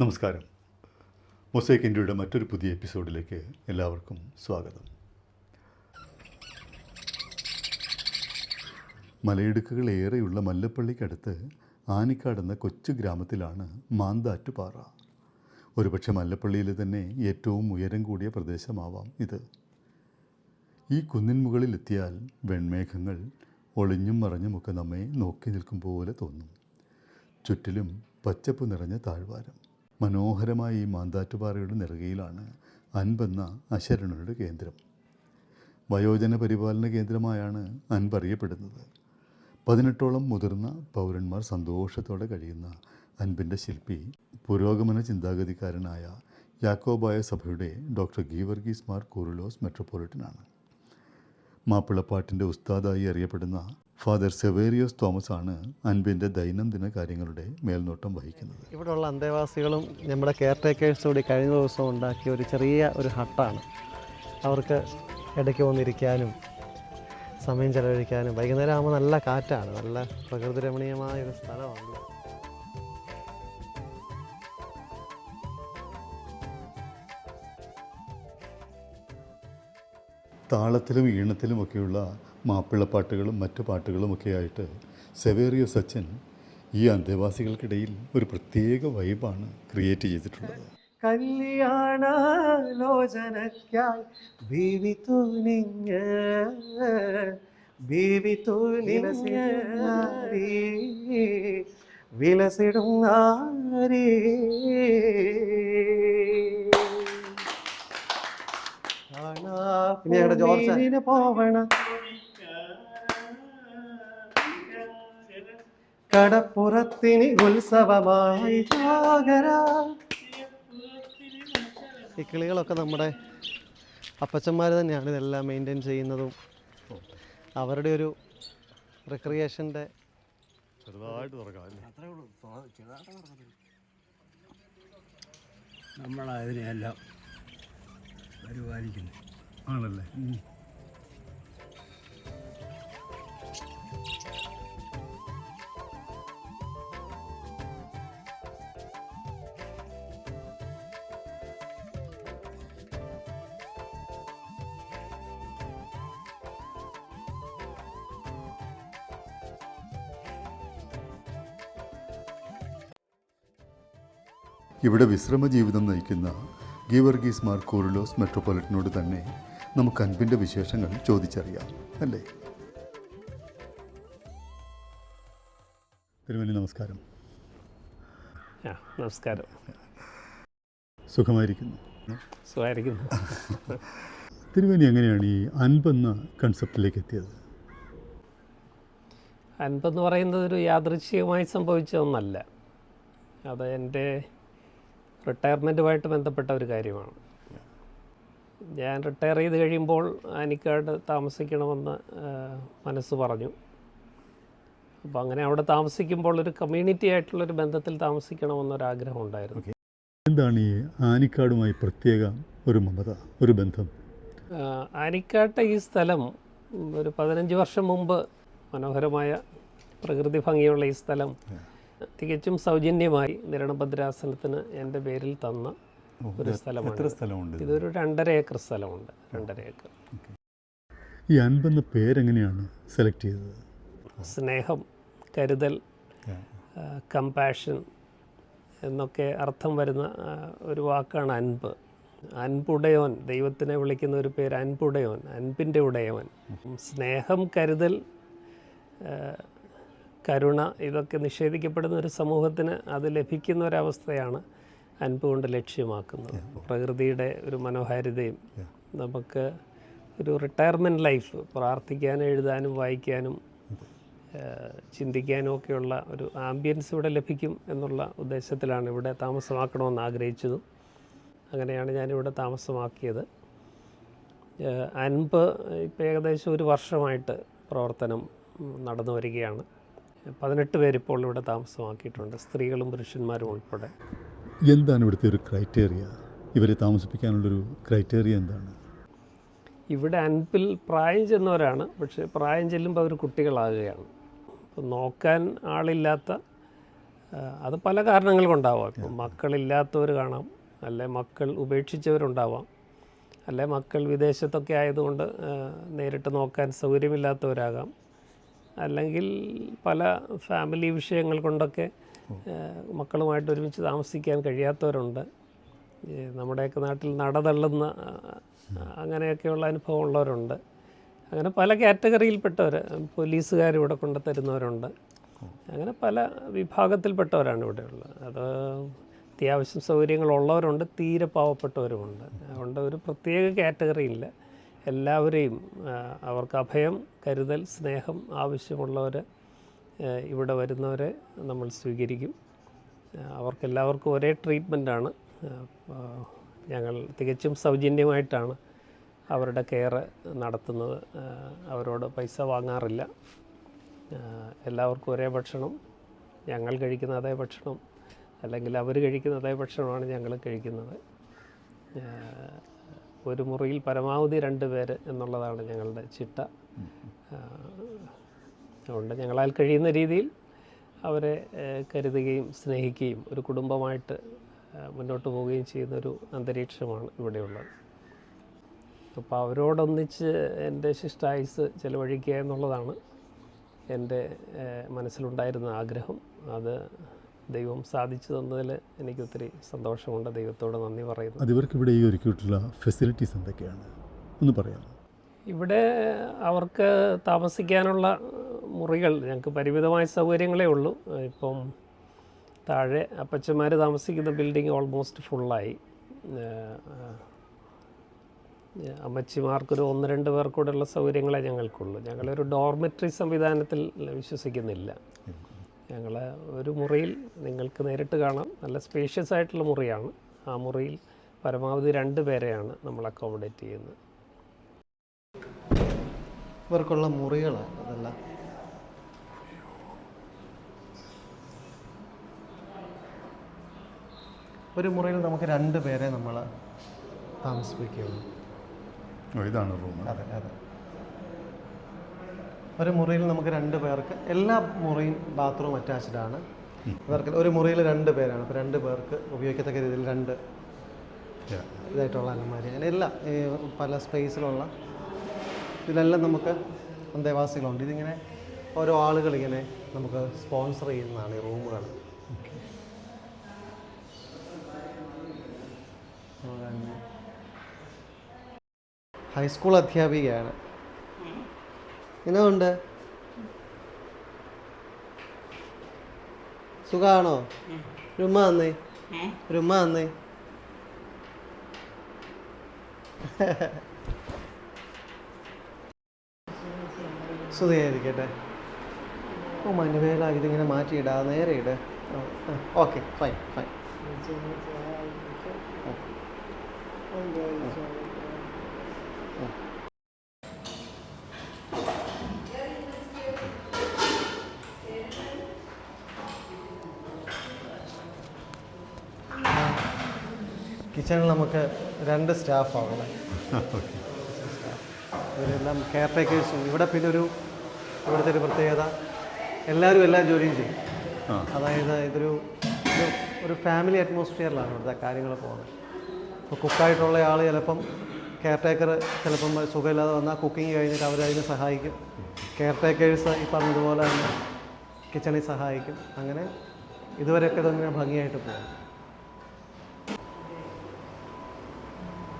നമസ്കാരം. മൊസൈക്ക് ഇന്ത്യയുടെ മറ്റൊരു പുതിയ എപ്പിസോഡിലേക്ക് എല്ലാവർക്കും സ്വാഗതം. മലയിടുക്കുകൾ ഏറെയുള്ള മല്ലപ്പള്ളിക്കടുത്ത് ആനിക്കാട് എന്ന കൊച്ചു ഗ്രാമത്തിലാണ് മാന്താറ്റുപാറ. ഒരുപക്ഷെ മല്ലപ്പള്ളിയിലെ തന്നെ ഏറ്റവും ഉയരം കൂടിയ പ്രദേശമാവാം ഇത്. ഈ കുന്നിൻ മുകളിലെത്തിയാൽ വെൺമേഘങ്ങൾ ഒളിഞ്ഞും മറഞ്ഞുമൊക്കെ നമ്മെ നോക്കി നിൽക്കും പോലെ തോന്നും. ചുറ്റിലും പച്ചപ്പ് നിറഞ്ഞ താഴ്വാരം. മനോഹരമായ ഈ മാന്താറ്റുപാറയുടെ നെറുകയിലാണ് അൻപെന്ന അശരണരുടെ കേന്ദ്രം. വയോജന പരിപാലന കേന്ദ്രമായാണ് അൻപറിയപ്പെടുന്നത് പതിനെട്ടോളം മുതിർന്ന പൗരന്മാർ സന്തോഷത്തോടെ കഴിയുന്ന അൻപിന്റെ ശില്പി പുരോഗമന ചിന്താഗതിക്കാരനായ യാക്കോബായ സഭയുടെ ഡോക്ടർ ഗീവർഗീസ് മാർ കൂറുലോസ് മെട്രോപൊളിറ്റനാണ്. മാപ്പിളപ്പാട്ടിന്റെ ഉസ്താദായി അറിയപ്പെടുന്ന ഫാദർ സെവേറിയോസ് തോമസ് ആണ് അൻപിന്റെ ദൈനംദിന കാര്യങ്ങളുടെ മേൽനോട്ടം വഹിക്കുന്നത്. ഇവിടെയുള്ള അന്തേവാസികളും നമ്മുടെ കെയർ ടേക്കേഴ്സും കൂടി കഴിഞ്ഞ ദിവസം ഉണ്ടാക്കിയ ഒരു ചെറിയ ഒരു ഹട്ടാണ്. അവർക്ക് ഇടയ്ക്ക് വന്നിരിക്കാനും സമയം ചെലവഴിക്കാനും വൈകുന്നേരം ആകുമ്പോൾ നല്ല കാറ്റാണ്. നല്ല പ്രകൃതി രമണീയമായ ഒരു സ്ഥലമാണ്. താളത്തിലും ഈണത്തിലുമൊക്കെയുള്ള മാപ്പിളപ്പാട്ടുകളും മറ്റു പാട്ടുകളുമൊക്കെയായിട്ട് സെവേറിയോ സച്ചൻ ഈ അന്തേവാസികൾക്കിടയിൽ ഒരു പ്രത്യേക വൈബാണ് ക്രിയേറ്റ് ചെയ്തിട്ടുള്ളത്. കല്യാണാലോചനയ്ക്കായി ബീവി തൂനിഞ്ഞ് ബീവി തൂനിഞ്ഞ് വിലസിടും ഞങ്ങളുടെ ജോർജ് പോവണ. കടപ്പുറത്തിന് ഉത്സവമായി ജാഗര. ഈ കിളികളൊക്കെ നമ്മുടെ അപ്പച്ചന്മാർ തന്നെയാണ് ഇതെല്ലാം മെയിന്റെയിൻ ചെയ്യുന്നതും. അവരുടെ ഒരു റിക്രിയേഷന്റെ ചെറുതായിട്ട് തുറക്കാം അല്ലേ? നമ്മളതിനെയെല്ലാം പരിപാലിക്കുന്നു ആണല്ലേ? ഇവിടെ വിശ്രമ ജീവിതം നയിക്കുന്ന ഗീവർഗീസ് മാർ കോറിലോസ് മെട്രോപൊളിറ്റനോട് തന്നെ നമുക്ക് അൻപിന്റെ വിശേഷങ്ങൾ ചോദിച്ചറിയാം അല്ലേ? തിരുമലി നമസ്കാരം. നമസ്കാരം. സുഖമായിരിക്കുന്നു. സുഖമായിരിക്കുന്നു. തിരുമേനി എങ്ങനെയാണ് ഈ അൻപെന്ന കൺസെപ്റ്റിലേക്ക് എത്തിയത്? അൻപെന്ന് പറയുന്നത് ഒരു യാദൃച്ഛികമായി സംഭവിച്ച ഒന്നല്ല അത് എന്റെ റിട്ടയർമെന്റുമായിട്ട് ബന്ധപ്പെട്ട ഒരു കാര്യമാണ്. ഞാൻ റിട്ടയർ ചെയ്ത് കഴിയുമ്പോൾ ആനിക്കാട് താമസിക്കണമെന്ന് മനസ്സ് പറഞ്ഞു. അപ്പോൾ അങ്ങനെ അവിടെ താമസിക്കുമ്പോൾ ഒരു കമ്മ്യൂണിറ്റി ആയിട്ടുള്ളൊരു ബന്ധത്തിൽ താമസിക്കണമെന്നൊരാഗ്രഹം ഉണ്ടായിരുന്നു. എന്താണ് ഈ ആനിക്കാടുമായി പ്രത്യേക ഒരു മമത ഒരു ബന്ധം? ആനിക്കാട്ടെ ഈ സ്ഥലം ഒരു പതിനഞ്ച് വർഷം മുമ്പ് മനോഹരമായ പ്രകൃതി ഭംഗിയുള്ള ഈ സ്ഥലം തികച്ചും സൗജന്യമായി നിരണഭദ്രാസനത്തിന് എന്റെ പേരിൽ തന്ന ഒരു സ്ഥലമാണ് ഇത്? ഇതൊരു രണ്ടര ഏക്കർ സ്ഥലമുണ്ട്. രണ്ടര ഏക്കർ. ഈ അൻപെന്ന പേരെങ്ങനെയാണ് സെലക്ട് ചെയ്തത്? സ്നേഹം കരുതൽ കമ്പാഷൻ എന്നൊക്കെ അർത്ഥം വരുന്ന ഒരു വാക്കാണ് അൻപ്. അൻപുടയോൻ ദൈവത്തിനെ വിളിക്കുന്ന ഒരു പേര് അൻപുടയോൻ അൻപിന്റെ ഉടയവൻ. സ്നേഹം കരുതൽ കരുണ ഇതൊക്കെ നിഷേധിക്കപ്പെടുന്ന ഒരു സമൂഹത്തിന് അത് ലഭിക്കുന്ന ഒരവസ്ഥയാണ് അൻപ് കൊണ്ട് ലക്ഷ്യമാക്കുന്നത്. പ്രകൃതിയുടെ ഒരു മനോഹാരിതയും നമുക്ക് ഒരു റിട്ടയർമെന്റ് ലൈഫ് പ്രാർത്ഥിക്കാനും എഴുതാനും വായിക്കാനും ചിന്തിക്കാനും ഒക്കെയുള്ള ഒരു ആംബിയൻസ് ഇവിടെ ലഭിക്കും എന്നുള്ള ഉദ്ദേശത്തിലാണ് ഇവിടെ താമസമാക്കണമെന്ന് ആഗ്രഹിച്ചതും. അങ്ങനെയാണ് ഞാനിവിടെ താമസമാക്കിയത്. അൻപ് ഇപ്പോൾ ഏകദേശം ഒരു വർഷമായിട്ട് പ്രവർത്തനം നടന്നു വരികയാണ്. പതിനെട്ട് പേരിപ്പോൾ ഇവിടെ താമസമാക്കിയിട്ടുണ്ട്. സ്ത്രീകളും പുരുഷന്മാരും ഉൾപ്പെടെ. എന്താണ് ഇവിടുത്തെ ഒരു ക്രൈറ്റേറിയ ഇവരെ താമസിപ്പിക്കാനുള്ളൊരു ക്രൈറ്റേറിയ എന്താണ്? ഇവിടെ അൻപിൽ പ്രായം ചെന്നവരാണ്. പക്ഷേ പ്രായം ചെല്ലുമ്പോൾ അവർ കുട്ടികളാകുകയാണ്. അപ്പോൾ നോക്കാൻ ആളില്ലാത്ത അത് പല കാരണങ്ങൾ കൊണ്ടാവാം. ഇപ്പം മക്കളില്ലാത്തവർ കാണാം. അല്ലെ മക്കൾ ഉപേക്ഷിച്ചവരുണ്ടാവാം. അല്ലെ മക്കൾ വിദേശത്തൊക്കെ ആയതുകൊണ്ട് നേരിട്ട് നോക്കാൻ സൗകര്യമില്ലാത്തവരാകാം. അല്ലെങ്കിൽ പല ഫാമിലി വിഷയങ്ങൾ കൊണ്ടൊക്കെ മക്കളുമായിട്ട് ഒരുമിച്ച് താമസിക്കാൻ കഴിയാത്തവരുണ്ട്. നമ്മുടെയൊക്കെ നാട്ടിൽ നടതള്ളുന്ന അങ്ങനെയൊക്കെയുള്ള അനുഭവം ഉള്ളവരുണ്ട്. അങ്ങനെ പല കാറ്റഗറിയിൽപ്പെട്ടവർ പോലീസുകാർ ഇവിടെ കൊണ്ട് തരുന്നവരുണ്ട്. അങ്ങനെ പല വിഭാഗത്തിൽപ്പെട്ടവരാണ് ഇവിടെയുള്ളത് അത് അത്യാവശ്യം സൗകര്യങ്ങളുള്ളവരുണ്ട് തീരെ പാവപ്പെട്ടവരുമുണ്ട്. അതുകൊണ്ട് ഒരു പ്രത്യേക കാറ്റഗറി ഇല്ല എല്ലാവരെയും അവർക്ക് അഭയം കരുതൽ സ്നേഹം ആവശ്യമുള്ളവർ ഇവിടെ വരുന്നവരെ നമ്മൾ സ്വീകരിക്കും. അവർക്കെല്ലാവർക്കും ഒരേ ട്രീറ്റ്മെന്റാണ്. ഞങ്ങൾ തികച്ചും സൗജന്യമായിട്ടാണ് അവരുടെ കെയർ നടത്തുന്നത്. അവരോട് പൈസ വാങ്ങാറില്ല. എല്ലാവർക്കും ഒരേ ഭക്ഷണം. ഞങ്ങൾ കഴിക്കുന്ന അതേ ഭക്ഷണം. അല്ലെങ്കിൽ അവർ കഴിക്കുന്ന അതേ ഭക്ഷണമാണ് ഞങ്ങൾ കഴിക്കുന്നത്. ഒരു മുറിയിൽ പരമാവധി രണ്ട് പേര് എന്നുള്ളതാണ് ഞങ്ങളുടെ ചിട്ട. അതുകൊണ്ട് ഞങ്ങളാൽ കഴിയുന്ന രീതിയിൽ അവരെ കരുതുകയും സ്നേഹിക്കുകയും ഒരു കുടുംബമായിട്ട് മുന്നോട്ട് പോവുകയും ചെയ്യുന്ന ഒരു അന്തരീക്ഷമാണ് ഇവിടെയുള്ളത്. അപ്പോൾ അവരോടൊന്നിച്ച് എന്റെ ശിഷ്ടായുസ് ചിലവഴിക്കുക എന്നുള്ളതാണ് എന്റെ മനസ്സിലുണ്ടായിരുന്ന ആഗ്രഹം. അത് ദൈവം സാധിച്ചു തന്നതിൽ എനിക്ക് ഒത്തിരി സന്തോഷമുണ്ട്. ദൈവത്തോട് നന്ദി പറയുന്നു. അതിവർക്ക് ഇവിടെ ഈ ഒരുക്കിയിട്ടുള്ള ഫെസിലിറ്റീസ് എന്തൊക്കെയാണ്? ഒന്ന് പറയാം ഇവിടെ അവർക്ക് താമസിക്കാനുള്ള മുറികൾ ഞങ്ങൾക്ക് പരിമിതമായ സൗകര്യങ്ങളേ ഉള്ളൂ. ഇപ്പം താഴെ അപ്പച്ചന്മാർ താമസിക്കുന്ന ബിൽഡിംഗ് ഓൾമോസ്റ്റ് ഫുള്ളായി അമ്മച്ചിമാർക്കൊരു ഒന്ന് രണ്ട് പേർക്കൂടെയുള്ള സൗകര്യങ്ങളെ ഞങ്ങൾക്കുള്ളൂ. ഞങ്ങളൊരു ഡോർമെറ്ററി സംവിധാനത്തിൽ വിശ്വസിക്കുന്നില്ല. ഞങ്ങൾ ഒരു മുറിയിൽ നിങ്ങൾക്ക് നേരിട്ട് കാണാം. നല്ല സ്പേഷ്യസ് ആയിട്ടുള്ള മുറിയാണ്. ആ മുറിയിൽ പരമാവധി രണ്ട് പേരെയാണ് നമ്മൾ അക്കോമഡേറ്റ് ചെയ്യുന്നത്. ഇവർക്കുള്ള മുറികളാണ് അതെല്ലാം. ഒരു മുറിയിൽ നമുക്ക് രണ്ട് പേരെ നമ്മൾ താമസിപ്പിക്കുകയുള്ളൂ. ഓ, ഇതാണ് റൂം അതെ അതെ. ഒരു മുറിയിൽ നമുക്ക് രണ്ട് പേർക്ക് എല്ലാ മുറിയും ബാത്റൂം അറ്റാച്ച്ഡ് ആണ്. ഇവർക്ക് ഒരു മുറിയിൽ രണ്ട് പേരാണ്. അപ്പോൾ രണ്ട് പേർക്ക് ഉപയോഗിക്കത്തക്ക രീതിയിൽ രണ്ട് ഇതായിട്ടുള്ള അലമാരി. അങ്ങനെ എല്ലാം ഈ പല സ്പേസിലുള്ള ഇതിലെല്ലാം നമുക്ക് അന്തേവാസികളുണ്ട്. ഇതിങ്ങനെ ഓരോ ആളുകൾ ഇങ്ങനെ നമുക്ക് സ്പോൺസർ ചെയ്യുന്നതാണ് ഈ റൂമുകൾ. ഹൈസ്കൂൾ അധ്യാപികയാണ്. ഇന്നുണ്ട് സുഖാണോ? രുമ വന്നേ. തന്നേ വന്നേ. സുഖമായിരിക്കട്ടെ ഓ മനുവേല ഇതിങ്ങനെ മാറ്റിയിടാ നേരെ ഇട. Okay fine fine. കിച്ചണിൽ നമുക്ക് രണ്ട് സ്റ്റാഫാണ് ഇവരെല്ലാം കെയർ ടേക്കേഴ്സും ഇവിടെ പിന്നെ ഒരു ഇവിടുത്തെ ഒരു പ്രത്യേകത എല്ലാവരും എല്ലാം ജോലിയും ചെയ്യും. അതായത് ഇതൊരു ഒരു ഒരു ഫാമിലി അറ്റ്മോസ്ഫിയറിലാണ് ഇവിടുത്തെ കാര്യങ്ങൾ പോകുന്നത്. ഇപ്പോൾ കുക്കായിട്ടുള്ള ആൾ ചിലപ്പം കെയർ ടേക്കർ ചിലപ്പം സുഖമില്ലാതെ വന്നാൽ കുക്കിംഗ് കഴിഞ്ഞിട്ട് അവരതിനെ സഹായിക്കും. കെയർ ടേക്കേഴ്സ് ഈ പറഞ്ഞതുപോലെ തന്നെ കിച്ചണിൽ സഹായിക്കും. അങ്ങനെ ഇതുവരെയൊക്കെ തന്നെ ഭംഗിയായിട്ട് പോകും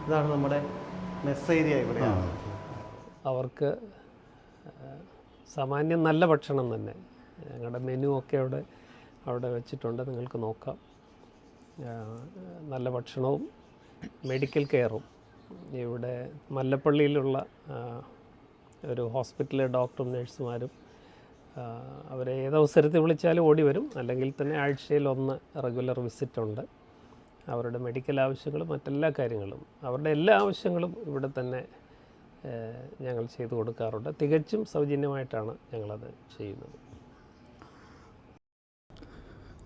ഇതാണ് നമ്മുടെ മെസ്സ് ഏരിയ ആ. ഇവിടെയാണ് അവർക്ക് സാമാന്യം നല്ല ഭക്ഷണം തന്നെ. ഞങ്ങളുടെ മെനു ഒക്കെ അവിടെ അവിടെ വെച്ചിട്ടുണ്ട്. നിങ്ങൾക്ക് നോക്കാം. നല്ല ഭക്ഷണവും മെഡിക്കൽ കെയറും. ഇവിടെ മല്ലപ്പള്ളിയിലുള്ള ഒരു ഹോസ്പിറ്റലിലെ ഡോക്ടറും നഴ്സുമാരും അവരെ ഏത് അവസരത്തിൽ വിളിച്ചാലും ഓടി വരും. അല്ലെങ്കിൽ തന്നെ ആഴ്ചയിൽ ഒന്ന് റെഗുലർ വിസിറ്റ് ഉണ്ട്. അവരുടെ മെഡിക്കൽ ആവശ്യങ്ങളും മറ്റെല്ലാ കാര്യങ്ങളും അവരുടെ എല്ലാ ആവശ്യങ്ങളും ഇവിടെ തന്നെ ഞങ്ങൾ ചെയ്തു കൊടുക്കാറുണ്ട്. തികച്ചും സൗജന്യമായിട്ടാണ് ഞങ്ങളത് ചെയ്യുന്നത്.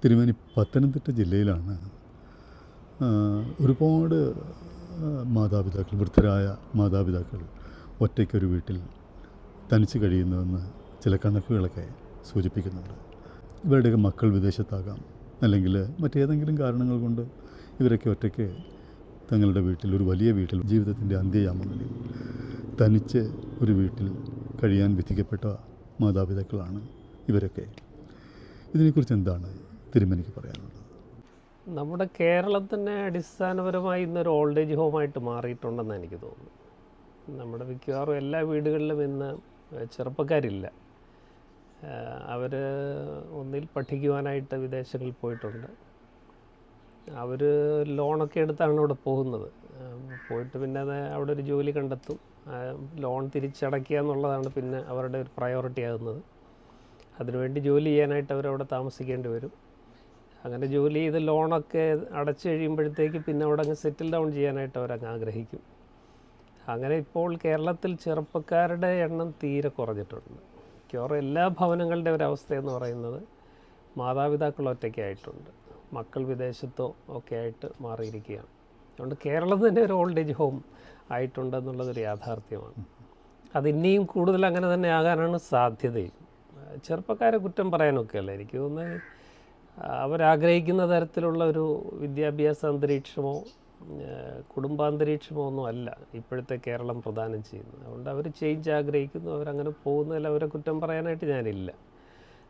തിരുമേനി പത്തനംതിട്ട ജില്ലയിലാണ് ഒരുപാട് മാതാപിതാക്കൾ വൃദ്ധരായ മാതാപിതാക്കൾ ഒറ്റയ്ക്കൊരു വീട്ടിൽ തനിച്ച് കഴിയുന്നുവെന്ന് ചില കണക്കുകളൊക്കെ സൂചിപ്പിക്കുന്നുണ്ട്. ഇവരുടെയൊക്കെ മക്കൾ വിദേശത്താകാം അല്ലെങ്കിൽ മറ്റേതെങ്കിലും കാരണങ്ങൾ കൊണ്ട് ഇവരൊക്കെ ഒറ്റയ്ക്ക് തങ്ങളുടെ വീട്ടിൽ ഒരു വലിയ വീട്ടിൽ ജീവിതത്തിന്റെ അന്ത്യയാമങ്ങളിൽ തനിച്ച് ഒരു വീട്ടിൽ കഴിയാൻ വിധിക്കപ്പെട്ട മാതാപിതാക്കളാണ് ഇവരൊക്കെ. ഇതിനെക്കുറിച്ച് എന്താണ് തിരുമനിക്ക് പറയാനുള്ളത്? നമ്മുടെ കേരളത്തിന്റെ അടിസ്ഥാനപരമായി ഇന്നൊരു ഓൾഡ് ഏജ് ഹോമായിട്ട് മാറിയിട്ടുണ്ടെന്ന് എനിക്ക് തോന്നുന്നു നമ്മുടെ മിക്കവാറും എല്ലാ വീടുകളിലും ഇന്ന് ചെറുപ്പക്കാരില്ല. അവർ ഒന്നിൽ പഠിക്കുവാനായിട്ട് വിദേശങ്ങളിൽ പോയിട്ടുണ്ട്. അവർ ലോണൊക്കെ എടുത്താണ് അവിടെ പോകുന്നത്. പോയിട്ട് പിന്നെ അത് അവിടെ ഒരു ജോലി കണ്ടെത്തും. ലോൺ തിരിച്ചടയ്ക്കുക എന്നുള്ളതാണ് പിന്നെ അവരുടെ ഒരു പ്രയോറിറ്റി ആകുന്നത്. അതിനുവേണ്ടി ജോലി ചെയ്യാനായിട്ട് അവരവിടെ താമസിക്കേണ്ടി വരും. അങ്ങനെ ജോലി ചെയ്ത് ലോണൊക്കെ അടച്ചു കഴിയുമ്പോഴത്തേക്ക് പിന്നെ അവിടെ അങ്ങ് സെറ്റിൽ ഡൗൺ ചെയ്യാനായിട്ട് അവരങ്ങ് ആഗ്രഹിക്കും. അങ്ങനെ ഇപ്പോൾ കേരളത്തിൽ ചെറുപ്പക്കാരുടെ എണ്ണം തീരെ കുറഞ്ഞിട്ടുണ്ട്. മിക്കവാറും എല്ലാ ഭവനങ്ങളുടെ ഒരു പറയുന്നത് മാതാപിതാക്കൾ ഒറ്റയ്ക്കായിട്ടുണ്ട്. മക്കൾ വിദേശത്തോ ഒക്കെ ആയിട്ട് മാറിയിരിക്കുകയാണ്. അതുകൊണ്ട് കേരളം തന്നെ ഒരു ഓൾഡ് ഏജ് ഹോം ആയിട്ടുണ്ടെന്നുള്ളതൊരു യാഥാർത്ഥ്യമാണ്. അത് ഇനിയും കൂടുതൽ അങ്ങനെ തന്നെ ആകാനാണ് സാധ്യതയും. ചെറുപ്പക്കാരെ കുറ്റം പറയാനൊക്കെയല്ല എനിക്ക് തോന്നുന്നത് അവരാഗ്രഹിക്കുന്ന തരത്തിലുള്ള ഒരു വിദ്യാഭ്യാസ അന്തരീക്ഷമോ കുടുംബാന്തരീക്ഷമോ ഒന്നും അല്ല ഇപ്പോഴത്തെ കേരളം പ്രദാനം ചെയ്യുന്നത്. അതുകൊണ്ട് അവർ ചേഞ്ച് ആഗ്രഹിക്കുന്നു അവരങ്ങനെ പോകുന്നതിൽ അവരെ കുറ്റം പറയാനായിട്ട് ഞാനില്ല.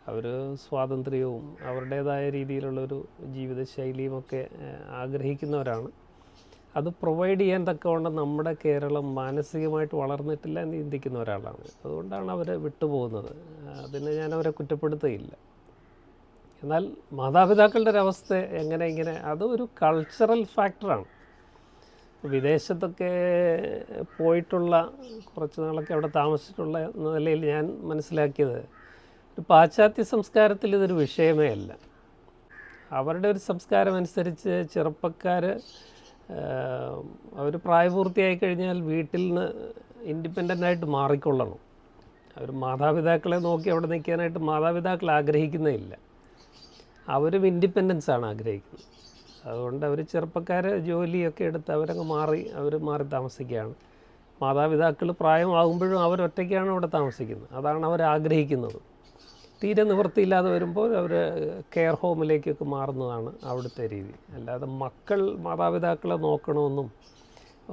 അവർ സ്വാതന്ത്ര്യവും അവരുടേതായ രീതിയിലുള്ളൊരു ജീവിതശൈലിയും ഒക്കെ ആഗ്രഹിക്കുന്നവരാണ്. അത് പ്രൊവൈഡ് ചെയ്യാൻ തക്കവണ്ണം നമ്മുടെ കേരളം മാനസികമായിട്ട് വളർന്നിട്ടില്ല എന്ന് ചിന്തിക്കുന്ന ഒരാളാണ്. അതുകൊണ്ടാണ് അവർ വിട്ടുപോകുന്നത്. അതിന് ഞാൻ അവരെ കുറ്റപ്പെടുത്തുകയില്ല. എന്നാൽ മാതാപിതാക്കളുടെ ഒരു അവസ്ഥ എങ്ങനെ ഇങ്ങനെ അതൊരു കൾച്ചറൽ ഫാക്ടറാണ് വിദേശത്തൊക്കെ പോയിട്ടുള്ള കുറച്ച് നാളൊക്കെ അവിടെ താമസിച്ചിട്ടുള്ള നിലയിൽ ഞാൻ മനസ്സിലാക്കിയത് പാശ്ചാത്യ സംസ്കാരത്തിൽ ഇതൊരു വിഷയമേ അല്ല. അവരുടെ ഒരു സംസ്കാരം അനുസരിച്ച് ചെറുപ്പക്കാർ അവർ പ്രായപൂർത്തിയായി കഴിഞ്ഞാൽ വീട്ടിൽ നിന്ന് ഇൻഡിപെൻഡന്റ് ആയിട്ട് മാറിക്കൊള്ളണം. അവർ മാതാപിതാക്കളെ നോക്കി അവിടെ നിൽക്കാനായിട്ട് മാതാപിതാക്കൾ ആഗ്രഹിക്കുന്നേയില്ല അവരും ഇൻഡിപെൻഡൻസ് ആണ് ആഗ്രഹിക്കുന്നത്. അതുകൊണ്ട് അവർ ചെറുപ്പക്കാർ ജോലിയൊക്കെ എടുത്ത് അവരങ്ങ് മാറി അവർ മാറി താമസിക്കുകയാണ്. മാതാപിതാക്കൾ പ്രായമാകുമ്പോഴും അവരൊറ്റയ്ക്കാണ് അവിടെ താമസിക്കുന്നത്. അതാണ് അവർ ആഗ്രഹിക്കുന്നത്. തീരെ നിവൃത്തിയില്ലാതെ വരുമ്പോൾ അവർ കെയർ ഹോമിലേക്കൊക്കെ മാറുന്നതാണ് അവിടുത്തെ രീതി. അല്ലാതെ മക്കൾ മാതാപിതാക്കളെ നോക്കണമെന്നും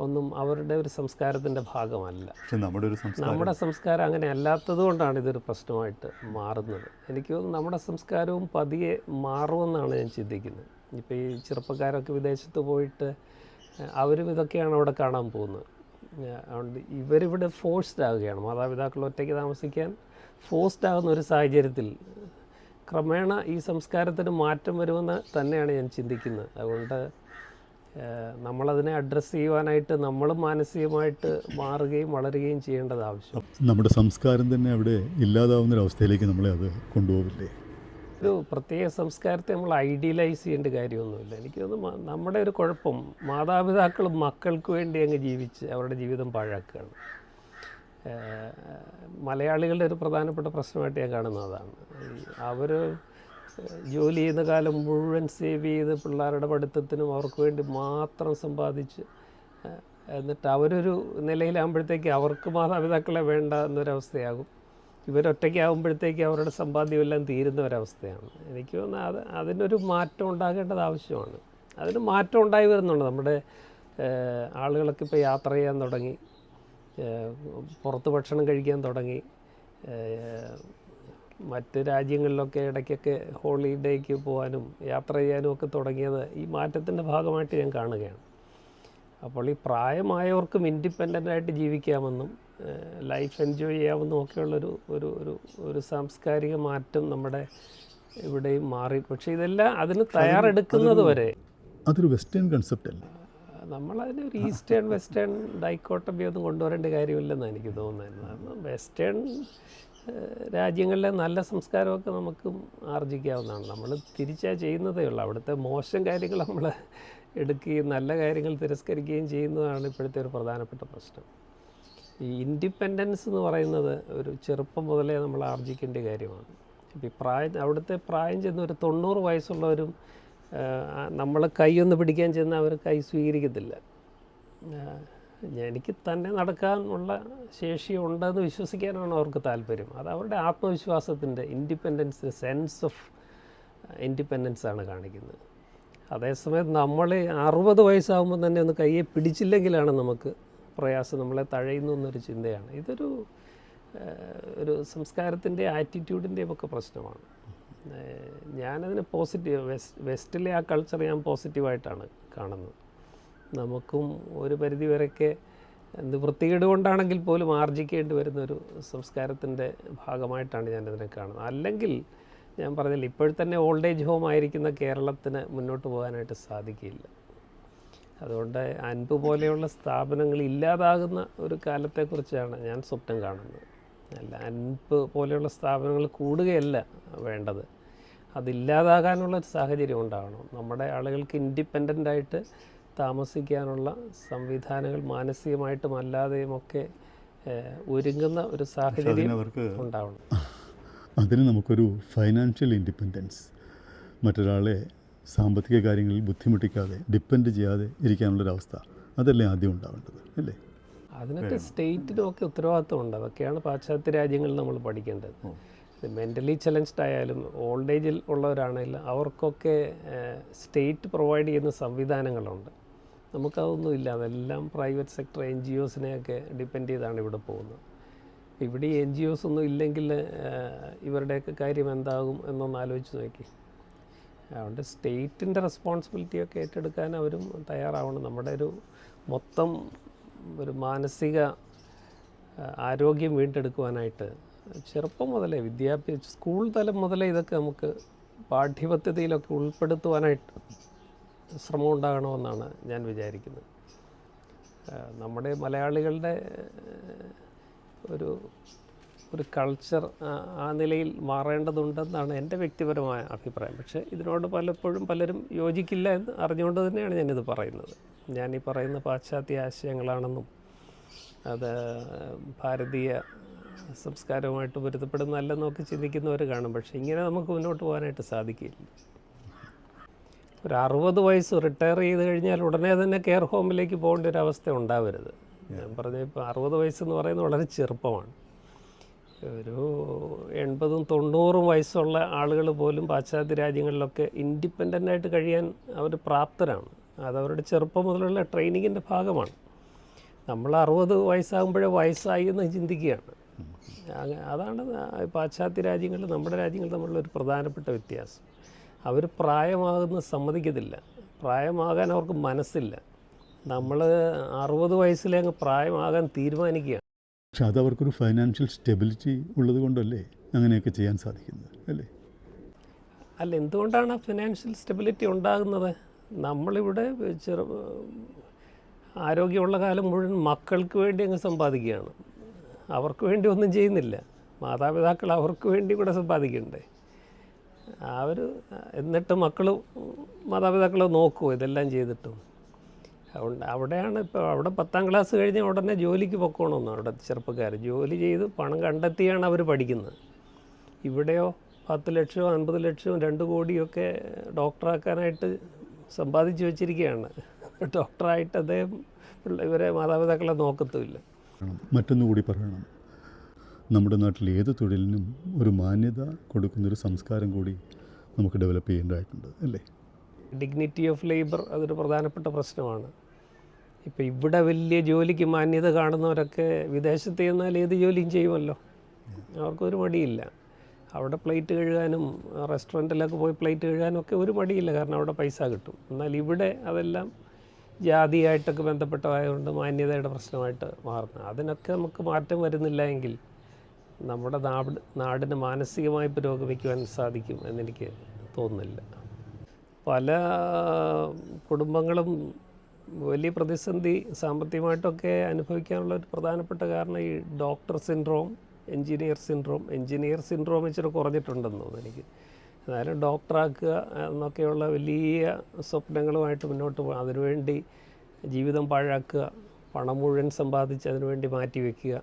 ഒന്നും അവരുടെ ഒരു സംസ്കാരത്തിന്റെ ഭാഗമല്ല. നമ്മുടെ ഒരു സംസ്കാരം നമ്മുടെ സംസ്കാരം അങ്ങനെ അല്ലാത്തത് കൊണ്ടാണ് ഇതൊരു പ്രശ്നമായിട്ട് മാറുന്നത്. എനിക്ക് തോന്നുന്നു നമ്മുടെ സംസ്കാരവും പതിയെ മാറുമെന്നാണ് ഞാൻ ചിന്തിക്കുന്നത്. ഇപ്പോൾ ഈ ചെറുപ്പക്കാരൊക്കെ വിദേശത്ത് പോയിട്ട് അവരും ഇതൊക്കെയാണ് അവിടെ കാണാൻ പോകുന്നത്. അതുകൊണ്ട് ഇവരിവിടെ ഫോഴ്സ്ഡ് ആവുകയാണ്. മാതാപിതാക്കൾ ഒറ്റയ്ക്ക് താമസിക്കാൻ ഫോഴ്സ്ഡ് ആകുന്ന ഒരു സാഹചര്യത്തിൽ ക്രമേണ ഈ സംസ്കാരത്തിന് മാറ്റം വരുമെന്ന് തന്നെയാണ് ഞാൻ ചിന്തിക്കുന്നത്. അതുകൊണ്ട് നമ്മളതിനെ അഡ്രസ്സ് ചെയ്യുവാനായിട്ട് നമ്മൾ മാനസികമായിട്ട് മാറുകയും വളരുകയും ചെയ്യേണ്ടത് ആവശ്യം നമ്മുടെ സംസ്കാരം തന്നെ അവിടെ ഇല്ലാതാവുന്ന ഒരു അവസ്ഥയിലേക്ക് നമ്മളെ അത് കൊണ്ടുപോകില്ലേ ഒരു പ്രത്യേക സംസ്കാരത്തെ നമ്മൾ ഐഡിയലൈസ് ചെയ്യേണ്ട കാര്യമൊന്നുമില്ല. എനിക്ക് തോന്നുന്നു നമ്മുടെ ഒരു കുഴപ്പം മാതാപിതാക്കൾ മക്കൾക്ക് വേണ്ടി അങ്ങ് ജീവിച്ച് അവരുടെ ജീവിതം പാഴാക്കുകയാണ്. മലയാളികളുടെ ഒരു പ്രധാനപ്പെട്ട പ്രശ്നമായിട്ട് ഞാൻ കാണുന്നത് അതാണ്. അവർ ജോലി ചെയ്യുന്ന കാലം മുഴുവൻ സേവ് ചെയ്ത് പിള്ളേരുടെ പഠിത്തത്തിനും അവർക്ക് വേണ്ടി മാത്രം സമ്പാദിച്ച് എന്നിട്ട് അവരൊരു നിലയിലാകുമ്പോഴത്തേക്ക് അവർക്ക് മാതാപിതാക്കളെ വേണ്ട എന്നൊരവസ്ഥയാകും. ഇവരൊറ്റയ്ക്കാകുമ്പോഴത്തേക്ക് അവരുടെ സമ്പാദ്യമെല്ലാം തീരുന്ന ഒരവസ്ഥയാണ്. എനിക്ക് തോന്നുന്നത് അത് അതിനൊരു മാറ്റം ഉണ്ടാകേണ്ടത് ആവശ്യമാണ്. അതിന് മാറ്റം ഉണ്ടായി വരുന്നുണ്ട്. നമ്മുടെ ആളുകളൊക്കെ ഇപ്പോൾ യാത്ര ചെയ്യാൻ തുടങ്ങി. പുറത്ത് ഭക്ഷണം കഴിക്കാൻ തുടങ്ങി. മറ്റ് രാജ്യങ്ങളിലൊക്കെ ഇടയ്ക്കൊക്കെ ഹോളിഡേക്ക് പോകാനും യാത്ര ചെയ്യാനും ഒക്കെ തുടങ്ങിയത് ഈ മാറ്റത്തിന്റെ ഭാഗമായിട്ട് ഞാൻ കാണുകയാണ്. അപ്പോൾ ഈ പ്രായമായവർക്കും ഇൻഡിപെൻഡന്റായിട്ട് ജീവിക്കാമെന്നും ലൈഫ് എൻജോയ് ചെയ്യാവുന്ന ഒക്കെയുള്ളൊരു ഒരു ഒരു ഒരു സാംസ്കാരിക മാറ്റം നമ്മുടെ ഇവിടെയും മാറി. പക്ഷേ ഇതെല്ലാം അതിന് തയ്യാറെടുക്കുന്നത് വരെ. അതൊരു വെസ്റ്റേൺ കൺസെപ്റ്റ് അല്ലേ? നമ്മളതിന് ഒരു ഈസ്റ്റേൺ വെസ്റ്റേൺ ഡൈക്കോട്ടമി ഒന്നും കൊണ്ടുവരേണ്ട കാര്യമില്ലെന്ന് എനിക്ക് തോന്നുന്നത്. കാരണം വെസ്റ്റേൺ രാജ്യങ്ങളിലെ നല്ല സംസ്കാരമൊക്കെ നമുക്കും ആർജിക്കാവുന്നതാണ്. നമ്മൾ തിരിച്ചാ ചെയ്യുന്നതേ ഉള്ളൂ. അവിടുത്തെ മോശം കാര്യങ്ങൾ നമ്മൾ എടുക്കുകയും നല്ല കാര്യങ്ങൾ തിരസ്കരിക്കുകയും ചെയ്യുന്നതാണ് ഇപ്പോഴത്തെ ഒരു പ്രധാനപ്പെട്ട പ്രശ്നം. ഈ ഇൻഡിപെൻഡൻസ് എന്ന് പറയുന്നത് ഒരു ചെറുപ്പം മുതലേ നമ്മൾ ആർജിക്കേണ്ട കാര്യമാണ്. ഇപ്പം ഈ പ്രായം അവിടുത്തെ പ്രായം ചെന്ന ഒരു തൊണ്ണൂറ് വയസ്സുള്ളവരും നമ്മൾ കൈയൊന്ന് പിടിക്കാൻ ചെന്ന് അവർ കൈ സ്വീകരിക്കത്തില്ല. എനിക്ക് തന്നെ നടക്കാനുള്ള ശേഷി ഉണ്ടെന്ന് വിശ്വസിക്കാനാണ് അവർക്ക് താല്പര്യം. അത് അവരുടെ ആത്മവിശ്വാസത്തിന്റെ ഇൻഡിപെൻഡൻസ് സെൻസ് ഓഫ് ഇൻഡിപെൻഡൻസ് ആണ് കാണിക്കുന്നത്. അതേസമയം നമ്മൾ അറുപത് വയസ്സാകുമ്പോൾ തന്നെ ഒന്ന് കയ്യെ പിടിച്ചില്ലെങ്കിലാണ് നമുക്ക് പ്രയാസം നമ്മളെ തഴയുന്നു എന്നൊരു ചിന്തയാണ്. ഇതൊരു ഒരു സംസ്കാരത്തിന്റെ ആറ്റിറ്റ്യൂഡിന്റെയും ഒക്കെ പ്രശ്നമാണ് ഞാനതിന് പോസിറ്റീവ് വെസ്റ്റ് വെസ്റ്റിലെ ആ കൾച്ചർ ഞാൻ പോസിറ്റീവായിട്ടാണ് കാണുന്നത്. നമുക്കും ഒരു പരിധി വരെയൊക്കെ നിവൃത്തികേട് കൊണ്ടാണെങ്കിൽ പോലും ആർജിക്കേണ്ടി വരുന്ന ഒരു സംസ്കാരത്തിന്റെ ഭാഗമായിട്ടാണ് ഞാനതിനെ കാണുന്നത്. അല്ലെങ്കിൽ ഞാൻ പറഞ്ഞില്ല ഇപ്പോഴത്തന്നെ ഓൾഡ് ഏജ് ഹോം ആയിരിക്കുന്ന കേരളത്തിന് മുന്നോട്ട് പോകാനായിട്ട് സാധിക്കില്ല. അതുകൊണ്ട് അൻപ് പോലെയുള്ള സ്ഥാപനങ്ങൾ ഇല്ലാതാകുന്ന ഒരു കാലത്തെക്കുറിച്ചാണ് ഞാൻ സ്വപ്നം കാണുന്നത്. അല്ല അൻപ് പോലെയുള്ള സ്ഥാപനങ്ങൾ കൂടുകയല്ല വേണ്ടത്. അതില്ലാതാകാനുള്ള ഒരു സാഹചര്യം ഉണ്ടാകണം നമ്മുടെ ആളുകൾക്ക് ഇൻഡിപെൻഡന്റ് ആയിട്ട് താമസിക്കാനുള്ള സംവിധാനങ്ങൾ മാനസികമായിട്ടും അല്ലാതെയും ഒക്കെ ഒരുങ്ങുന്ന ഒരു സാഹചര്യം ഉണ്ടാവണം. അതിന് നമുക്കൊരു ഫൈനാൻഷ്യൽ ഇൻഡിപെൻഡൻസ് മറ്റൊരാളെ സാമ്പത്തിക കാര്യങ്ങളിൽ ബുദ്ധിമുട്ടിക്കാതെ ഡിപ്പെൻഡ് ചെയ്യാതെ ഇരിക്കാനുള്ളൊരവസ്ഥ. അതല്ലേ ആദ്യം ഉണ്ടാവേണ്ടത് അല്ലേ? അതിനൊക്കെ സ്റ്റേറ്റിനൊക്കെ ഉത്തരവാദിത്വം ഉണ്ട്. അതൊക്കെയാണ് പാശ്ചാത്യ രാജ്യങ്ങളിൽ നമ്മൾ പഠിക്കേണ്ടത്. മെന്റലി ചലഞ്ച്ഡ് ആയാലും ഓൾഡ് ഏജിൽ ഉള്ളവരാണെങ്കിലും അവർക്കൊക്കെ സ്റ്റേറ്റ് പ്രൊവൈഡ് ചെയ്യുന്ന സംവിധാനങ്ങളുണ്ട്. നമുക്കതൊന്നും ഇല്ല. അതെല്ലാം പ്രൈവറ്റ് സെക്ടർ എൻ ജി ഒസിനെയൊക്കെ ഡിപ്പെൻഡ് ചെയ്താണ് ഇവിടെ പോകുന്നത്. ഇവിടെ ഈ എൻ ജി ഒസ് ഒന്നും ഇല്ലെങ്കിൽ ഇവരുടെയൊക്കെ കാര്യം എന്താകും എന്നൊന്ന് ആലോചിച്ച് നോക്കി അതുകൊണ്ട് സ്റ്റേറ്റിന്റെ റെസ്പോൺസിബിലിറ്റിയൊക്കെ ഏറ്റെടുക്കാൻ അവരും തയ്യാറാവണം. നമ്മുടെ ഒരു മൊത്തം ഒരു മാനസിക ആരോഗ്യം വീണ്ടെടുക്കുവാനായിട്ട് ചെറുപ്പം മുതലേ വിദ്യാഭ്യാസ സ്കൂൾ തലം മുതലേ ഇതൊക്കെ നമുക്ക് പാഠ്യപദ്ധതിയിലൊക്കെ ഉൾപ്പെടുത്തുവാനായിട്ട് ശ്രമം ഉണ്ടാകണമെന്നാണ് ഞാൻ വിചാരിക്കുന്നത്. നമ്മുടെ മലയാളികളുടെ ഒരു ഒരു കൾച്ചർ ആ നിലയിൽ മാറേണ്ടതുണ്ടെന്നാണ് എന്റെ വ്യക്തിപരമായ അഭിപ്രായം. പക്ഷേ ഇതിനോട് പലപ്പോഴും പലരും യോജിക്കില്ല എന്ന് അറിഞ്ഞുകൊണ്ട് തന്നെയാണ് ഞാനിത് പറയുന്നത്. ഞാൻ ഈ പറയുന്ന പാശ്ചാത്യ ആശയങ്ങളാണെന്നും അത് ഭാരതീയ സംസ്കാരവുമായിട്ട് പൊരുത്തപ്പെടുന്നതല്ലെന്നൊക്കെ ചിന്തിക്കുന്നവർ കാണും. പക്ഷേ ഇങ്ങനെ നമുക്ക് മുന്നോട്ട് പോകാനായിട്ട് സാധിക്കില്ല. ഒരു അറുപത് വയസ്സ് റിട്ടയർ ചെയ്ത് കഴിഞ്ഞാൽ ഉടനെ തന്നെ കെയർ ഹോമിലേക്ക് പോകേണ്ട ഒരു അവസ്ഥ ഉണ്ടാവരുത്. ഞാൻ പറഞ്ഞ ഇപ്പോൾ അറുപത് വയസ്സെന്ന് പറയുന്നത് വളരെ ചെറുപ്പമാണ്. ഒരു എൺപതും തൊണ്ണൂറും വയസ്സുള്ള ആളുകൾ പോലും പാശ്ചാത്യ രാജ്യങ്ങളിലൊക്കെ ഇൻഡിപെൻഡന്റ് ആയിട്ട് കഴിയാൻ അവർ പ്രാപ്തരാണ്. അതവരുടെ ചെറുപ്പം മുതലുള്ള ട്രെയിനിങ്ങിന്റെ ഭാഗമാണ്. നമ്മൾ അറുപത് വയസ്സാകുമ്പോഴേ വയസ്സായി എന്ന് ചിന്തിക്കുകയാണ്. അതാണ് പാശ്ചാത്യ രാജ്യങ്ങൾ നമ്മുടെ രാജ്യങ്ങൾ തമ്മിലുള്ള ഒരു പ്രധാനപ്പെട്ട വ്യത്യാസം. അവർ പ്രായമാകുന്ന സമ്മതിക്കത്തില്ല. പ്രായമാകാൻ അവർക്ക് മനസ്സില്ല. നമ്മൾ അറുപത് വയസ്സിലെ അങ്ങ് പ്രായമാകാൻ തീരുമാനിക്കുകയാണ്. പക്ഷെ അത് അവർക്കൊരു ഫൈനാൻഷ്യൽ സ്റ്റെബിലിറ്റി ഉള്ളത് കൊണ്ടല്ലേ അങ്ങനെയൊക്കെ ചെയ്യാൻ സാധിക്കുന്നത് അല്ലേ? അല്ല എന്തുകൊണ്ടാണ് ഫിനാൻഷ്യൽ സ്റ്റെബിലിറ്റി ഉണ്ടാകുന്നത്? നമ്മളിവിടെ ചെറു ആരോഗ്യമുള്ള കാലം മുഴുവൻ മക്കൾക്ക് വേണ്ടി അങ്ങ് സമ്പാദിക്കുകയാണ്. അവർക്ക് വേണ്ടി ഒന്നും ചെയ്യുന്നില്ല. മാതാപിതാക്കൾ അവർക്ക് വേണ്ടി കൂടെ സമ്പാദിക്കണ്ടേ? ഒരു എന്നിട്ട് മക്കൾ മാതാപിതാക്കളെ നോക്കുമോ ഇതെല്ലാം ചെയ്തിട്ടും. അതുകൊണ്ട് അവിടെയാണ് ഇപ്പോൾ അവിടെ പത്താം ക്ലാസ് കഴിഞ്ഞ് ഉടനെ ജോലിക്ക് പൊക്കോണമെന്ന് അവിടെ ചെറുപ്പക്കാർ ജോലി ചെയ്ത് പണം കണ്ടെത്തിയാണ് അവർ പഠിക്കുന്നത്. ഇവിടെയോ പത്ത് ലക്ഷവും അൻപത് ലക്ഷവും രണ്ട് കോടിയൊക്കെ ഡോക്ടറാക്കാനായിട്ട് സമ്പാദിച്ചു വെച്ചിരിക്കുകയാണ് ഡോക്ടറായിട്ട് അദ്ദേഹം ഇവരെ മാതാപിതാക്കളെ നോക്കത്തുമില്ല. മറ്റൊന്നുകൂടി പറയണം. നമ്മുടെ നാട്ടിൽ ഏത് തൊഴിലിനും ഒരു മാന്യത കൊടുക്കുന്നൊരു സംസ്കാരം കൂടി നമുക്ക് ഡെവലപ്പ് ചെയ്യേണ്ടതായിട്ടുണ്ട് അല്ലേ? ഡിഗ്നിറ്റി ഓഫ് ലേബർ അതൊരു പ്രധാനപ്പെട്ട പ്രശ്നമാണ്. ഇപ്പോൾ ഇവിടെ വലിയ ജോലിക്ക് മാന്യത കാണുന്നവരൊക്കെ വിദേശത്ത് ചെന്നാൽ ഏത് ജോലിയും ചെയ്യുമല്ലോ? അവർക്കൊരു മടിയില്ല. അവിടെ പ്ലേറ്റ് കഴുകാനും റെസ്റ്റോറന്റിലൊക്കെ പോയി പ്ലേറ്റ് കഴുകാനും ഒക്കെ ഒരു മടിയില്ല. കാരണം അവിടെ പൈസ കിട്ടും. എന്നാൽ ഇവിടെ അതെല്ലാം ജാതിയായിട്ടൊക്കെ ബന്ധപ്പെട്ടതായതുകൊണ്ട് മാന്യതയുടെ പ്രശ്നമായിട്ട് മാറുന്നു. അതിനൊക്കെ നമുക്ക് മാറ്റം വരുന്നില്ല എങ്കിൽ നമ്മുടെ നാട് നാടിന് മാനസികമായി പുരോഗമിക്കുവാൻ സാധിക്കും എന്നെനിക്ക് തോന്നുന്നില്ല. പല കുടുംബങ്ങളും വലിയ പ്രതിസന്ധി സാമ്പത്തികമായിട്ടൊക്കെ അനുഭവിക്കാനുള്ള ഒരു പ്രധാനപ്പെട്ട കാരണം ഈ doctor syndrome engineer syndrome. Engineer syndrome ഇച്ചിരി കുറഞ്ഞിട്ടുണ്ടെന്ന് തോന്നുന്നു എനിക്ക്. എന്നാലും ഡോക്ടറാക്കുക എന്നൊക്കെയുള്ള വലിയ സ്വപ്നങ്ങളുമായിട്ട് മുന്നോട്ട് പോകാം. അതിനുവേണ്ടി ജീവിതം പാഴാക്കുക പണം മുഴുവൻ സമ്പാദിച്ച് അതിനുവേണ്ടി മാറ്റി വയ്ക്കുക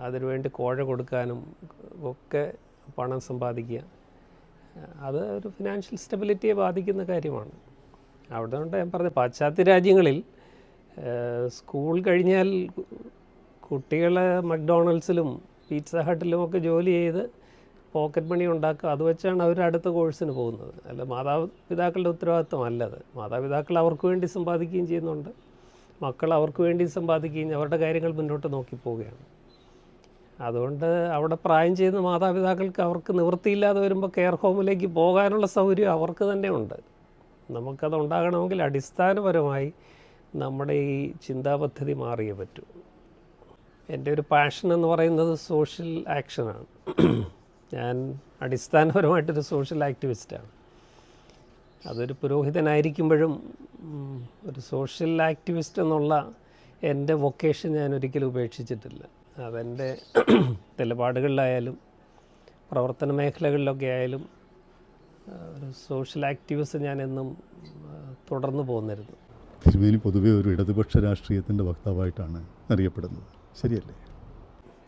അതിനുവേണ്ടി കോഴ കൊടുക്കാനും ഒക്കെ പണം സമ്പാദിക്കുക. അത് ഒരു ഫിനാൻഷ്യൽ സ്റ്റെബിലിറ്റിയെ ബാധിക്കുന്ന കാര്യമാണ്. അവിടെ കൊണ്ട് ഞാൻ പറഞ്ഞ പാശ്ചാത്യ രാജ്യങ്ങളിൽ സ്കൂൾ കഴിഞ്ഞാൽ കുട്ടികളെ മക്ഡൊണാൾഡ്സിലും പിസ്സ ഹട്ടിലും ഒക്കെ ജോലി ചെയ്ത് പോക്കറ്റ് മണി ഉണ്ടാക്കുക അത് വെച്ചാണ് അവർ അടുത്ത കോഴ്സിന് പോകുന്നത്. അല്ല മാതാപിതാക്കളുടെ ഉത്തരവാദിത്വം അല്ലത്. മാതാപിതാക്കൾ അവർക്ക് വേണ്ടി സമ്പാദിക്കുകയും ചെയ്യുന്നുണ്ട്. മക്കൾ അവർക്ക് വേണ്ടി സമ്പാദിക്കുകയും അവരുടെ കാര്യങ്ങൾ മുന്നോട്ട് നോക്കി പോവുകയാണ്. അതുകൊണ്ട് അവിടെ പ്രായം ചെയ്യുന്ന മാതാപിതാക്കൾക്ക് അവർക്ക് നിവൃത്തിയില്ലാതെ വരുമ്പോൾ കെയർ ഹോമിലേക്ക് പോകാനുള്ള സൗകര്യം അവർക്ക് തന്നെ ഉണ്ട്. നമുക്കത് ഉണ്ടാകണമെങ്കിൽ അടിസ്ഥാനപരമായി നമ്മുടെ ഈ ചിന്താപദ്ധതി മാറിയേ പറ്റൂ. എന്റെ ഒരു പാഷൻ എന്ന് പറയുന്നത് സോഷ്യൽ ആക്ഷനാണ് ഞാൻ അടിസ്ഥാനപരമായിട്ടൊരു സോഷ്യൽ ആക്ടിവിസ്റ്റാണ് അതൊരു പുരോഹിതനായിരിക്കുമ്പോഴും ഒരു സോഷ്യൽ ആക്ടിവിസ്റ്റ് എന്നുള്ള എന്റെ വൊക്കേഷൻ ഞാൻ ഒരിക്കലും ഉപേക്ഷിച്ചിട്ടില്ല. അതെന്റെ നിലപാടുകളിലായാലും പ്രവർത്തന മേഖലകളിലൊക്കെ ആയാലും ഒരു സോഷ്യൽ ആക്ടിവിസ്റ്റ് ഞാൻ എന്നും തുടർന്നു പോന്നിരുന്നു തിരുമേനി പൊതുവെ ഒരു ഇടതുപക്ഷ രാഷ്ട്രീയത്തിന്റെ വക്താവായിട്ടാണ് അറിയപ്പെടുന്നത്. ശരിയല്ലേ?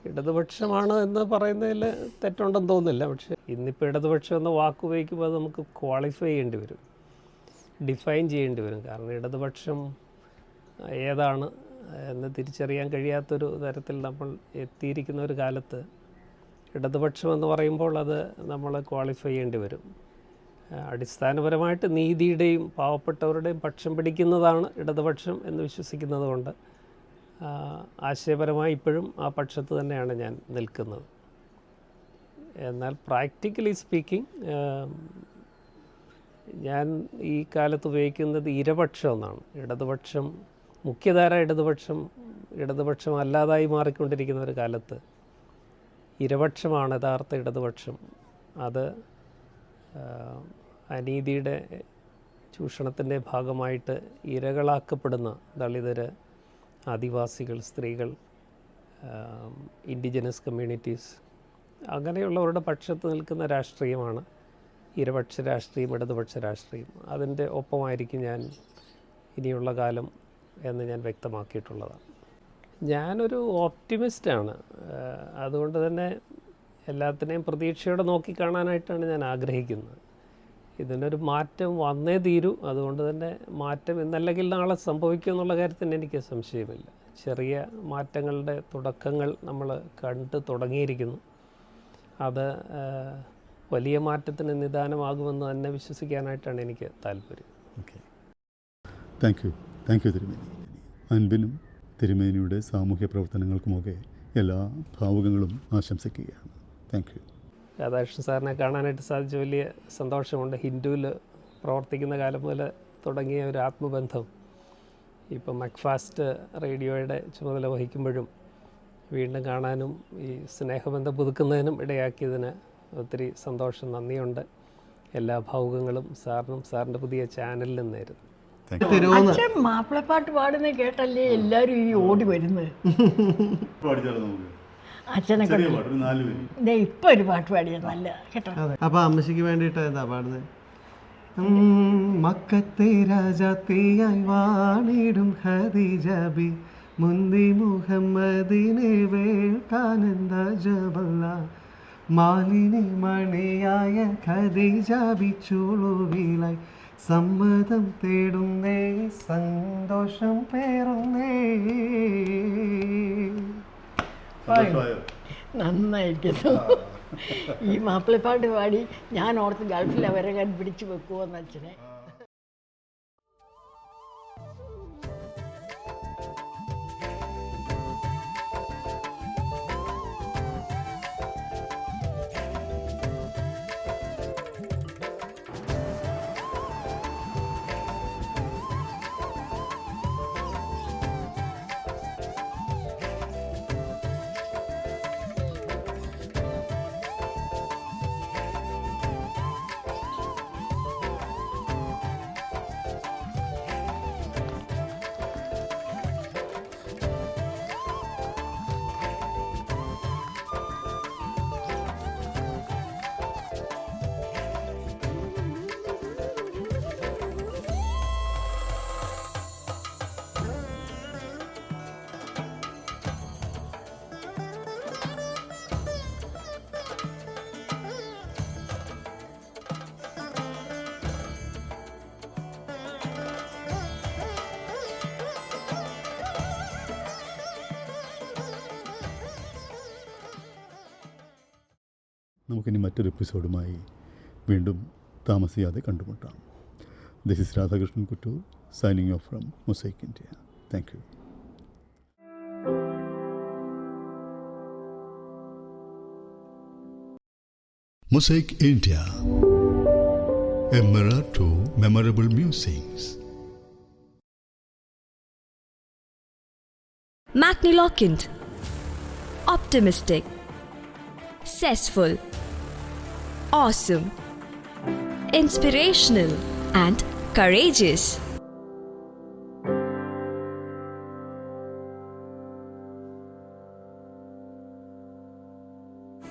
ഇടതുപക്ഷമാണ് എന്ന് പറയുന്നതിൽ തെറ്റുണ്ടെന്ന് തോന്നുന്നില്ല. പക്ഷേ ഇന്നിപ്പോൾ ഇടതുപക്ഷം എന്ന വാക്ക് ഉപയോഗിക്കുമ്പോൾ അത് നമുക്ക് ക്വാളിഫൈ ചെയ്യേണ്ടി വരും. ഡിഫൈൻ ചെയ്യേണ്ടി വരും. കാരണം ഇടതുപക്ഷം ഏതാണ് എന്ന് തിരിച്ചറിയാൻ കഴിയാത്തൊരു തരത്തിൽ നമ്മൾ എത്തിയിരിക്കുന്ന ഒരു കാലത്ത് ഇടതുപക്ഷം എന്ന് പറയുമ്പോൾ അത് നമ്മൾ ക്വാളിഫൈ ചെയ്യേണ്ടി വരും. അടിസ്ഥാനപരമായിട്ട് നീതിയുടെയും പാവപ്പെട്ടവരുടെയും പക്ഷം പിടിക്കുന്നതാണ് ഇടതുപക്ഷം എന്ന് വിശ്വസിക്കുന്നത് കൊണ്ട് ആശയപരമായി ഇപ്പോഴും ആ പക്ഷത്ത് തന്നെയാണ് ഞാൻ നിൽക്കുന്നത്. എന്നാൽ പ്രാക്ടിക്കലി സ്പീക്കിംഗ് ഞാൻ ഈ കാലത്ത് ഉപയോഗിക്കുന്നത് ഇരപക്ഷം എന്നാണ്. ഇടതുപക്ഷം മുഖ്യധാര ഇടതുപക്ഷം ഇടതുപക്ഷം അല്ലാതായി മാറിക്കൊണ്ടിരിക്കുന്ന ഒരു കാലത്ത് ഇരപക്ഷമാണ് യഥാർത്ഥ ഇടതുപക്ഷം. അത് അനീതിയുടെ ചൂഷണത്തിന്റെ ഭാഗമായിട്ട് ഇരകളാക്കപ്പെടുന്ന ദളിതർ ആദിവാസികൾ സ്ത്രീകൾ ഇൻഡിജിനസ് കമ്മ്യൂണിറ്റീസ് അങ്ങനെയുള്ളവരുടെ പക്ഷത്ത് നിൽക്കുന്ന രാഷ്ട്രീയമാണ് ഇരപക്ഷ രാഷ്ട്രീയം ഇടതുപക്ഷ രാഷ്ട്രീയം. അതിന്റെ ഒപ്പമായിരിക്കും ഞാൻ ഇനിയുള്ള കാലം എന്ന് ഞാൻ വ്യക്തമാക്കിയിട്ടുള്ളതാണ്. ഞാനൊരു ഓപ്റ്റിമിസ്റ്റാണ് അതുകൊണ്ട് തന്നെ എല്ലാത്തിനെയും പ്രതീക്ഷയോടെ നോക്കിക്കാണാനായിട്ടാണ് ഞാൻ ആഗ്രഹിക്കുന്നത്. ഇതിനൊരു മാറ്റം വന്നേ തീരൂ. അതുകൊണ്ട് തന്നെ മാറ്റം ഇന്നല്ലെങ്കിൽ നാളെ സംഭവിക്കും എന്നുള്ള കാര്യത്തിന് എനിക്ക് സംശയമില്ല. ചെറിയ മാറ്റങ്ങളുടെ തുടക്കങ്ങൾ നമ്മൾ കണ്ട് തുടങ്ങിയിരിക്കുന്നു. അത് വലിയ മാറ്റത്തിന് നിദാനമാകുമെന്ന് തന്നെ വിശ്വസിക്കാനായിട്ടാണ് എനിക്ക് താല്പര്യം. Okay. Thank you thank you തിരുമേനി. അൻപിനും തിരുമേനിയുടെ സാമൂഹ്യ പ്രവർത്തനങ്ങൾക്കുമൊക്കെ എല്ലാ ഭാവുകങ്ങളും ആശംസിക്കുകയാണ്. താങ്ക് യു രാധാകൃഷ്ണൻ സാറിനെ കാണാനായിട്ട് സാധിച്ച വലിയ സന്തോഷമുണ്ട്. ഹിന്ദുവിൽ പ്രവർത്തിക്കുന്ന കാലം മുതൽ തുടങ്ങിയ ഒരു ആത്മബന്ധം ഇപ്പം മക്ഫാസ്റ്റ് റേഡിയോയുടെ ചുമതല വഹിക്കുമ്പോഴും വീണ്ടും കാണാനും ഈ സ്നേഹബന്ധം പുതുക്കുന്നതിനും ഇടയാക്കിയതിന് ഒത്തിരി സന്തോഷം നന്ദിയുണ്ട്. എല്ലാ ഭാവുകങ്ങളും സാറിനും സാറിന്റെ പുതിയ ചാനലിലും നേരുന്നു താങ്ക് തിരുവോന്ന് അച്ഛൻ മാപ്പിളപ്പാട്ട് പാടുന്ന കേട്ടല്ലേ എല്ലാവരും ഈ ഓടി വരുന്നത്? അച്ഛനെ ദേ ഇപ്പൊ ഒരു പാട്ട് പാടിയത് നല്ല കേട്ടോ? അപ്പൊ അമ്മശിക്ക് വേണ്ടിയിട്ട് എന്താ പാടുന്നത് മക്കത്തെ രാജാത്തിയായി വാണിടും ഹദീജബി മുന്തി മുഹമ്മദിനെ വേൾക്കാനന്ദ ജബല്ല? മാലിനി മണിയായ ഖദീജബി ചുളുവിലായി. സമ്മതം തേടുന്നേ സന്തോഷം പേറുന്നേ. നന്നായിരിക്കുന്നു ഈ മാപ്പിളപ്പാട്ട് പാടി ഞാൻ ഓർത്ത് ഗൾഫിൽ അവരെ കണ്ടുപിടിച്ച് വെക്കുമോന്ന് അച്ഛനെ. നമുക്കിനി മറ്റൊരു എപ്പിസോഡുമായി വീണ്ടും താമസിയാതെ കണ്ടുമുട്ടാം this is Radhakrishnan Kuttoor signing off from mosaic India thank you Mosaic India, a mirror to memorable musings. Macniloquent. Optimistic. Zestful. Awesome. Inspirational. And courageous.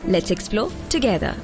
Let's explore together.